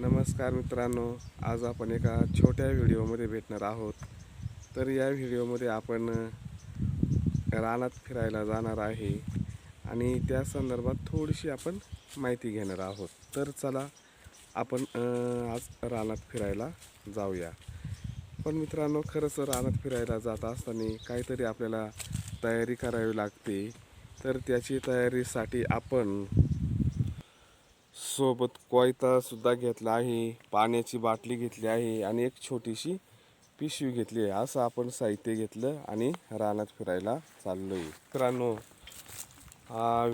नमस्कार मित्रांनो आज आपण एका छोट्या व्हिडिओमध्ये भेटणार आहोत. तर या व्हिडिओमध्ये आपण रानात फिरायला जाणार आहे आणि त्या संदर्भात थोडीशी आपण माहिती घेणार आहोत. तर चला आपण आज रानात फिरायला जाऊया. पण मित्रांनो खरंच रानात फिरायला जात असताना काहीतरी आपल्याला तयारी करावी लागते. तर त्याची तयारीसाठी आपण सोबत कोयतासुद्धा घेतला आहे पाण्याची बाटली घेतली आहे आणि एक छोटीशी पिशवी घेतली आहे. असं आपण साहित्य घेतलं आणि रानात फिरायला चाललोय. मित्रांनो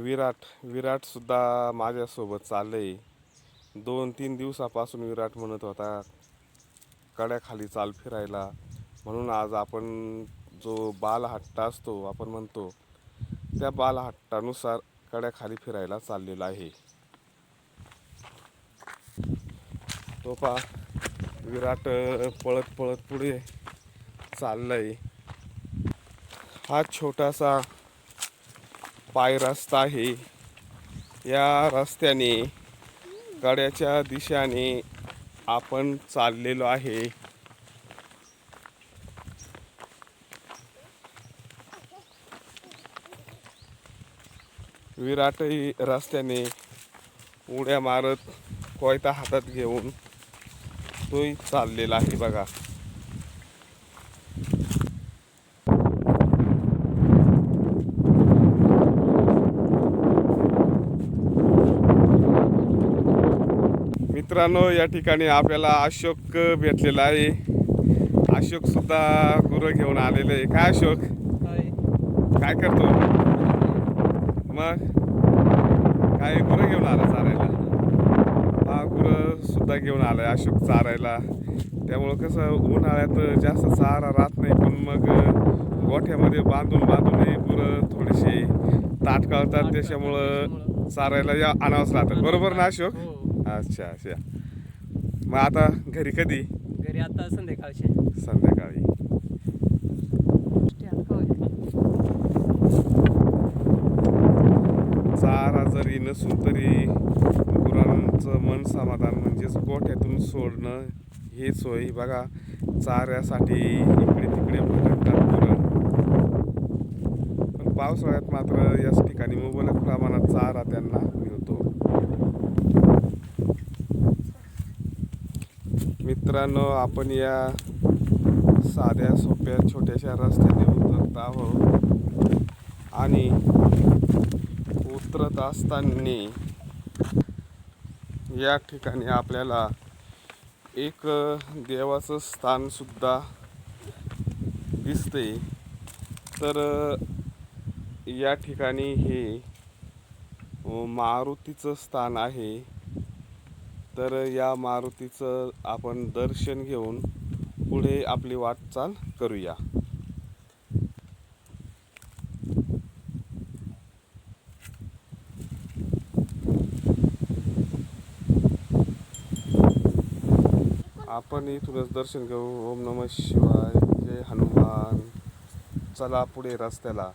विराट विराटसुद्धा माझ्यासोबत चाललं आहे दोन तीन दिवसापासून विराट म्हणत होता कड्याखाली चाल फिरायला. म्हणून आज आपण जो बालहट्टा असतो आपण म्हणतो त्या बालहट्टानुसार कड्याखाली फिरायला चाललेला आहे. तो पा विराट पळत पळत पुढे चाललाय. हा छोटासा पाय रस्ता आहे. या रस्त्याने कड्याच्या दिशेने आपण चाललेलो आहे. विराटही रस्त्याने उड्या मारत कोयता हातात घेऊन तोही चाललेला आहे बघा. मित्रांनो या ठिकाणी आपल्याला अशोक भेटलेला आहे. अशोक सुद्धा गुरं घेऊन आलेले आहे. काय अशोक? काय करतो? मग? काय गुरं घेऊन आला चारायला हा गुरं सुद्धा घेऊन आलाय अशोक चारायला. त्यामुळं कसं उन्हाळ्यात जास्त चारा राहत नाही पण मग गोठ्यामध्ये बांधून बांधून हे गुरं थोडीशी ताट कळतात त्याच्यामुळं चारायला या आणावंच लागतं बरोबर ना अशोक? हो. अच्छा अच्छा. मग आता घरी कधी? घरी आता संध्याकाळचे संध्याकाळी. चारा जरी नसून तरी गुरांचं मन समाधान म्हणजेच गोठ्यातून सोडणं हे सोय. बघा चाऱ्यासाठी इकडे तिकडे भटकतात गुरं पण पावसाळ्यात मात्र याच ठिकाणी मुबलक प्रमाणात चारा त्यांना मिळतो. मित्रांनो आपण या साध्या सोप्या छोट्याशा रस्त्याने उतरत आहोत. आणि उतरत असताना या ठिकाणी आपल्याला एक देवाचं स्थान सुद्धा दिसते तर या ठिकाणी हे मारुतीचं स्थान आहे. तर या मारुतीचं आपण दर्शन घेऊन पुढे आपली वाटचाल करूया. आपण इथूनच दर्शन घेऊ. ओम नम शिवाय. जय हनुमान. चला पुढे रस्त्याला.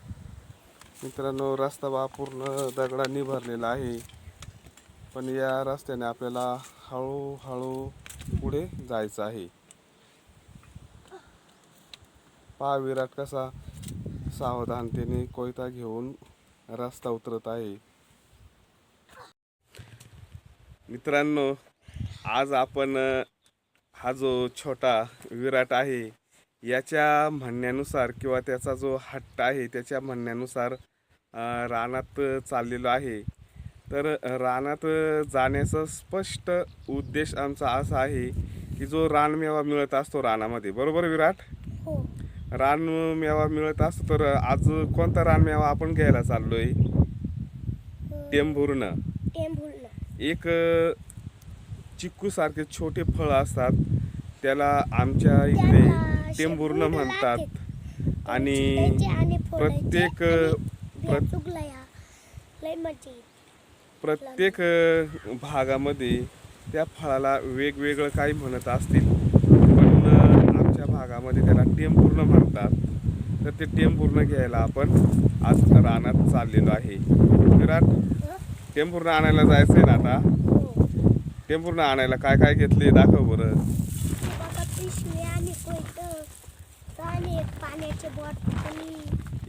मित्रांनो रस्ता बा पूर्ण दगडांनी भरलेला आहे. पण या रस्त्याने आपल्याला हळूहळू पुढे जायचं आहे. पहा विराट कसा सावधानतेने कोयता घेऊन रस्ता उतरत आहे. मित्रांनो आज आपण हा जो छोटा विराट आहे याच्या म्हणण्यानुसार किंवा त्याचा जो हट्ट आहे त्याच्या म्हणण्यानुसार रानात चाललेलो आहे. तर रानात जाण्याचा स्पष्ट उद्देश आमचा असा आहे की जो रानमेवा मिळत असतो रानामध्ये. बरोबर विराट? हो. रानमेवा मिळत असतो तर आज कोणता रानमेवा आपण घ्यायला चाललोय? टेंभुर्न. टेंभुर्न. एक चिक्कू सारखे छोटे फळ असतात. त्याला आमच्या इकडे शेपूट म्हणतात. आणि प्रत्येक. प्रत्येक भागामध्ये त्या फळाला वेगवेगळं काही म्हणत असतील. पण आमच्या भागामध्ये त्याला टेंभुर्न म्हणतात. तर ते टेंभुर्न घ्यायला आपण आज रानात चाललेलो आहे. विराट? टेंभुर्न आणायला जायचं आहे ना आता? हो. टेम्पून आणायला काय काय घेतले? दाखव बरं बघा पिशवी आणि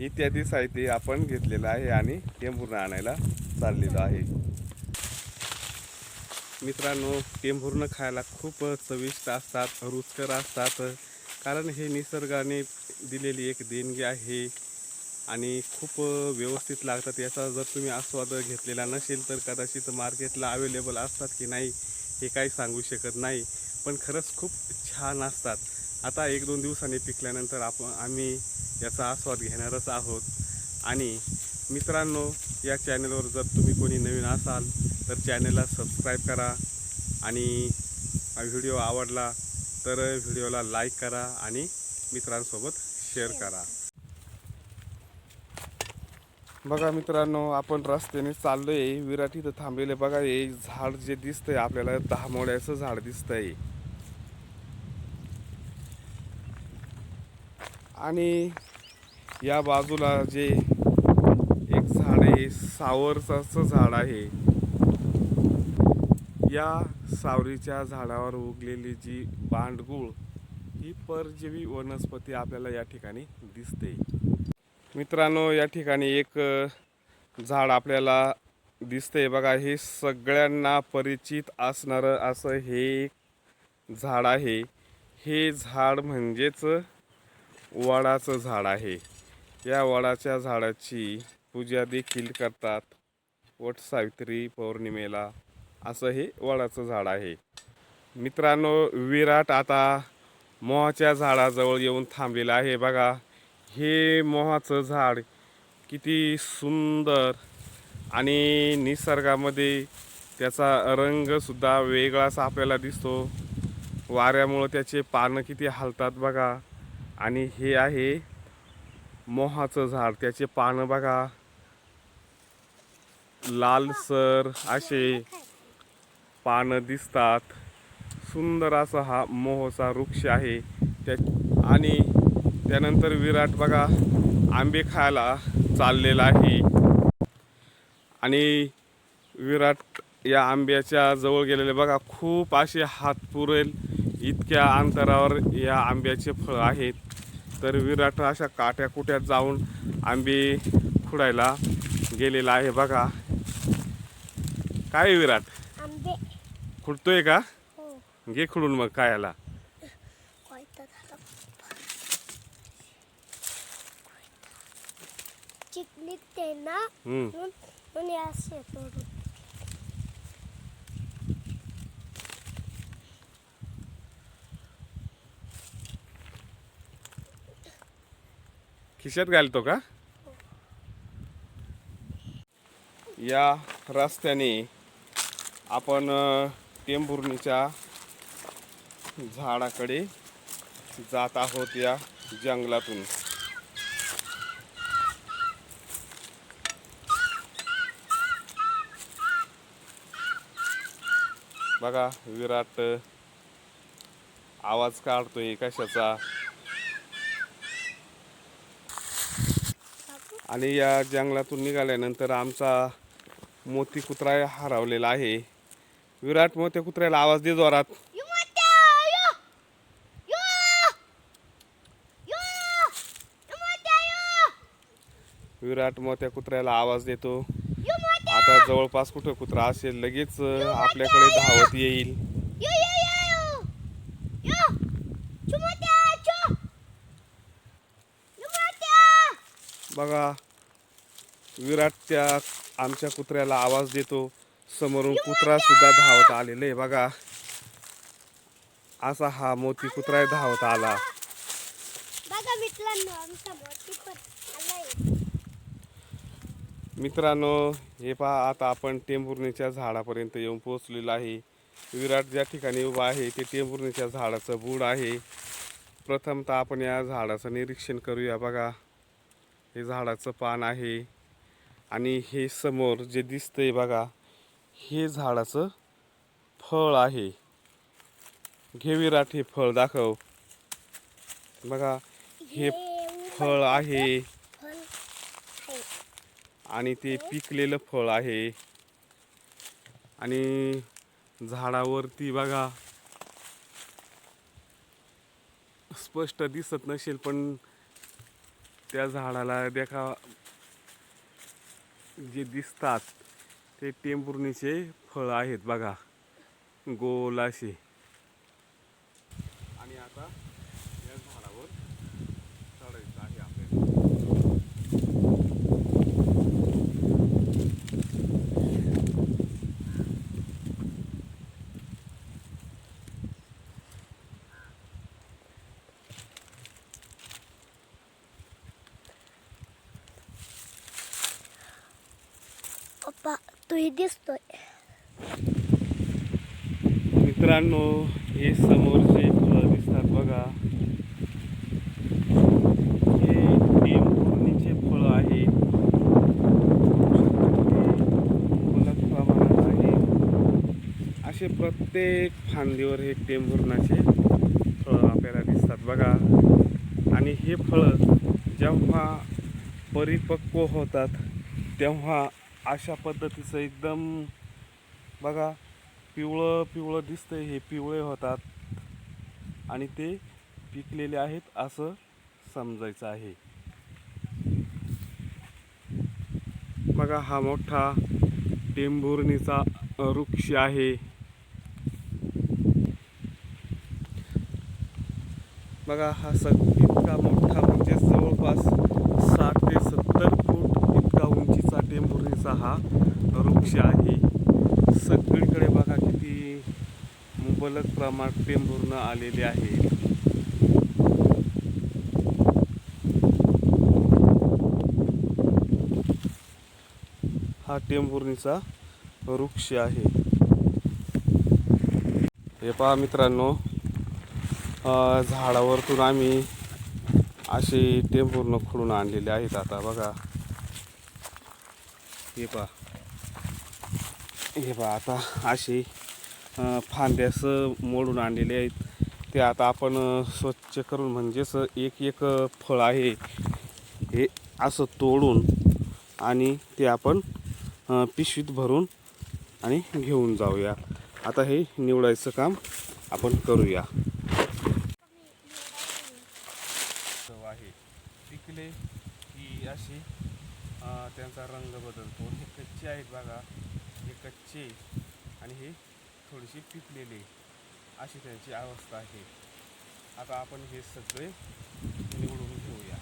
इत्यादी साहित्य आपण घेतलेलं आहे आणि टेंभूर्ण आणायला चाललेलो आहे. मित्रांनो टेंभूर्ण खायला खूप चविष्ट असतात रुचकर असतात कारण हे निसर्गाने दिलेली एक देणगी आहे आणि खूप व्यवस्थित लागतात. याचा जर तुम्ही आस्वाद घेतलेला नसेल तर कदाचित मार्केटला अवेलेबल असतात की नाही हे काही सांगू शकत नाही. पण खरंच खूप छान असतात. आता एक दोन दिवसांनी पिकल्यानंतर आपण आम्ही याचा आस्वाद घेणारच आहोत. आणि मित्रांनो या चॅनलवर जर तुम्ही कोणी नवीन असाल तर चॅनलला सबस्क्राईब करा. आणि व्हिडिओ आवडला तर व्हिडिओला लाईक करा आणि मित्रांसोबत शेअर करा. बघा मित्रांनो आपण रस्त्याने चाललोय. विराट इथं थांबलेले बघा हे झाड जे दिसतंय आपल्याला दहा मोड्याचं झाड दिसतंय. आणि या बाजूला जे एक झाड आहे सावरचं झाड आहे या सावरीच्या झाडावर उगलेली जी बांडगुळ ही परजीवी वनस्पती आपल्याला या ठिकाणी दिसते. मित्रांनो या ठिकाणी एक झाड आपल्याला दिसते बघा हे सगळ्यांना परिचित असणारं असं हे एक झाड आहे. हे झाड म्हणजेच वडाचं झाड आहे. या वडाच्या झाडाची पूजा देखील करतात. वट सावित्री पौर्णिमेला असं हे वडाचं झाड आहे. मित्रांनो विराट आता मोहाच्या झाडाजवळ येऊन थांबलेलं आहे. बघा हे मोहाचं झाड किती सुंदर आणि निसर्गामध्ये त्याचा रंगसुद्धा वेगळाच आपल्याला दिसतो. वाऱ्यामुळं त्याचे पानं किती हलतात बघा. आणि हे आहे मोहाचं झाड. त्याचे पानं बघा. लालसर असे पानं दिसतात. सुंदर असा हा मोहचा वृक्ष आहे. त्या आणि त्यानंतर विराट बघा आंबे खायला चाललेला आहे. आणि विराट या आंब्याच्या जवळ गेलेले बघा खूप असे हात पुरेल. इतक्या अंतरावर या आंब्याचे फळ आहेत. तर विराट अशा काट्या कुट्यात जाऊन आंबे खुडायला गेलेला आहे बघा. काय विराट? खुडतोय का? हो. घे खुडून मग कायाला कोयतं झालं चिकनीत ते ना हम्म म्हणून म्हणून हे असे तोडून खिशात घालतो का? या रस्त्याने आपण टेंभुर्णीच्या झाडाकडे जात आहोत या जंगलातून. बघा विराट आवाज काढतोय कशाचा? आणि या जंगलातून निघाल्यानंतर आमचा मोती कुत्रा हरवलेला आहे. विराट मोत्या कुत्र्याला आवाज दे जोरात. विराट मोत्या कुत्र्याला आवाज देतो. आता जवळपास कुठं कुत्रा असेल लगेच आपल्याकडे धावत येईल. बघा विराट त्या आमच्या कुत्र्याला आवाज देतो. समोरून कुत्रा सुद्धा धावत आलेले आहे बघा. असा हा मोती कुत्रा धावत आला. मित्रांनो हे पहा आता आपण टेंभुर्णीच्या झाडापर्यंत येऊन पोहोचलेलो आहे. विराट ज्या ठिकाणी उभा आहे ते टेंभुर्णीच्या झाडाचं बूड आहे. प्रथमतः आपण या झाडाचं निरीक्षण करूया बघा. हे झाडाचं पान आहे. आणि हे समोर जे दिसतंय बघा हे झाडाचं फळ आहे. घे विराट हे फळ दाखव. बघा हे फळ आहे. आणि ते पिकलेलं फळ आहे. आणि झाडावरती बघा स्पष्ट दिसत नसेल पण त्या झाडाला देखा जे दिसतात ते टेंभुर्णीचे फळ आहेत बघा. गोल असे. आणि आता पप्पा तूही दिसतोय. मित्रांनो हे समोरचे फळं दिसतात बघा. हे टेंभुर्णीचे फळं आहेत मुबलक प्रमाणात आहे. असे प्रत्येक फांदीवर हे टेंभुर्णाचे फळं आपल्याला दिसतात बघा. आणि हे फळं जेव्हा परिपक्व होतात तेव्हा अशा पद्धतीचं एकदम बघा पिवळं पिवळं दिसतंय हे पिवळे होतात. आणि ते पिकलेले आहेत असं समजायचं आहे. बघा हा मोठा टेंभुर्णीचा वृक्ष आहे. बघा हा स इतका मोठा म्हणजे जवळपास साठ ते सत्तर टेंभुर्णीचा हा वृक्ष आहे सगळीकडे बघा किती मुबलक प्रमाणात टेंभुर्ण आलेले आहे. हा टेंभुर्णीचा वृक्ष आहे. हे पहा मित्रांनो झाडावरतून आम्ही असे टेंभूर्ण खुडून आणलेले आहेत आता बघा. हे पहा. हे पहा आता असे अ, फांद्यास मोडून आणलेले आहेत. ते आता आपण स्वच्छ करून म्हणजेच एक एक फळ आहे. हे असं तोडून आणि ते आपण पिशवीत भरून आणि घेऊन जाऊया. आता हे निवडायचं काम आपण करूया. आहे. पिकले की अशी त्यांचा रंग बदलतो. कच्चे आहेत बघा. हे कच्चे आणि हे थोडेसे पिकलेले अशी त्यांची अवस्था आहे. आता आपण हे सगळे निवडून घेऊया.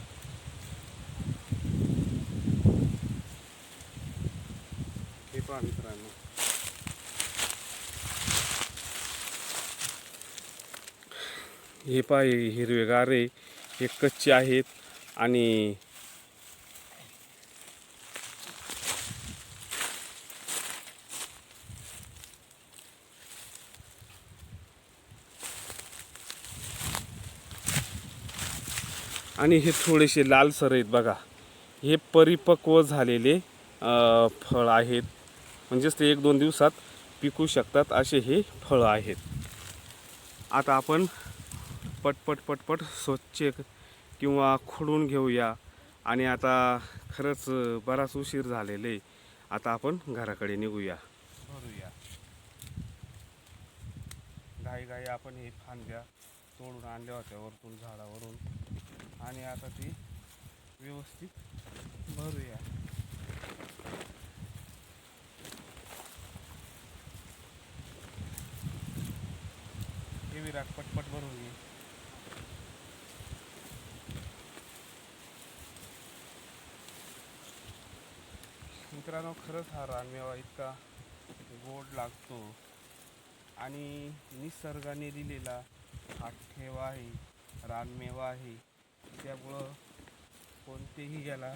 हे पहा मित्रांनो. हे पाय हिरवेगारे हिरवेगार हे कच्चे आहेत आणि आणि हे थोडेसे लालसर आहेत बघा. हे परिपक्व झालेले फळ आहेत. म्हणजेच ते एक दोन दिवसात पिकू शकतात असे हे फळं आहेत. आता आपण पटपट पटपट स्वच्छ किंवा खोडून घेऊया. आणि आता खरंच बराच उशीर झालेले. आता आपण घराकडे निघूया. भरूया घाई घाई आपण हे फांद्या तोडून आणल्या होत्या वरतून झाडावरून. आणि आता ती व्यवस्थित भरूया. हे विराट पटपट भरून घे मित्रांनो खरंच हा रानमेवा इतका गोड लागतो आणि निसर्गाने दिलेला हा ठेवा आहे रानमेवा आहे. त्यामुळं कोणतेही याला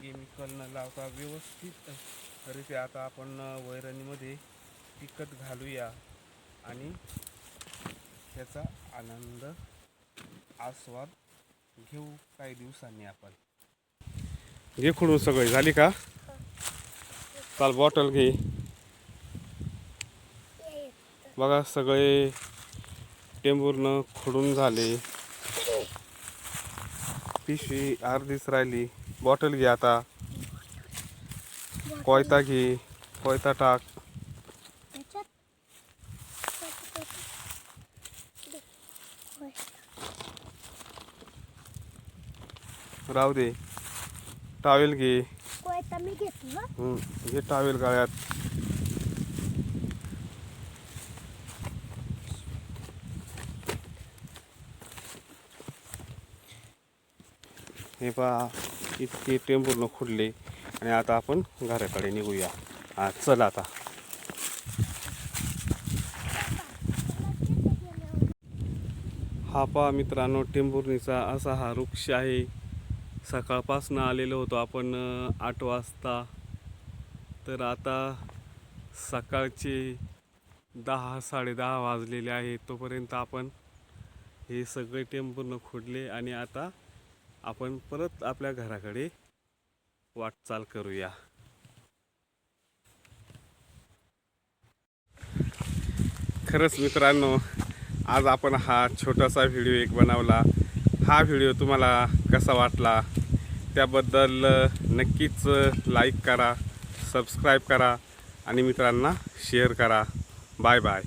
केमिकल न लावता व्यवस्थित रित्या आता आपण वैरणीमध्ये पिकत घालूया आणि त्याचा आनंद आस्वाद घेऊ काही दिवसांनी आपण. घे खुडून सगळे झाली का? चाल बॉटल घे. बघा सगळे टेंबूरनं खुडून झाले. पिशवी अर्धीच राहिली. बॉटल घे आता. कोयता घे. कोयता टाक. राहू दे. टावेल घे. हे टावेल गाळ्यात. हे पहा इतके टेंबूरनं खुडले. आणि आता आपण घराकडे निघूया. हा चल आता. हा पहा मित्रांनो टेंभुर्णीचा असा हा वृक्ष आहे. सकाळपासून आलेलो होतो आपण आठ वाजता. तर आता सकाळचे दहा साडेदहा वाजलेले आहेत. तोपर्यंत आपण हे सगळे टेंबूर्ण खोडले आणि आता आपण परत आपल्या घराकडे वाटचाल करूया. खरंच मित्रांनो आज आपण हा छोटासा व्हिडिओ एक बनवला. हा व्हिडिओ तुम्हाला कसा वाटला? त्याबद्दल नक्कीच लाईक करा सबस्क्राईब करा आणि मित्रांना शेअर करा. Bye bye.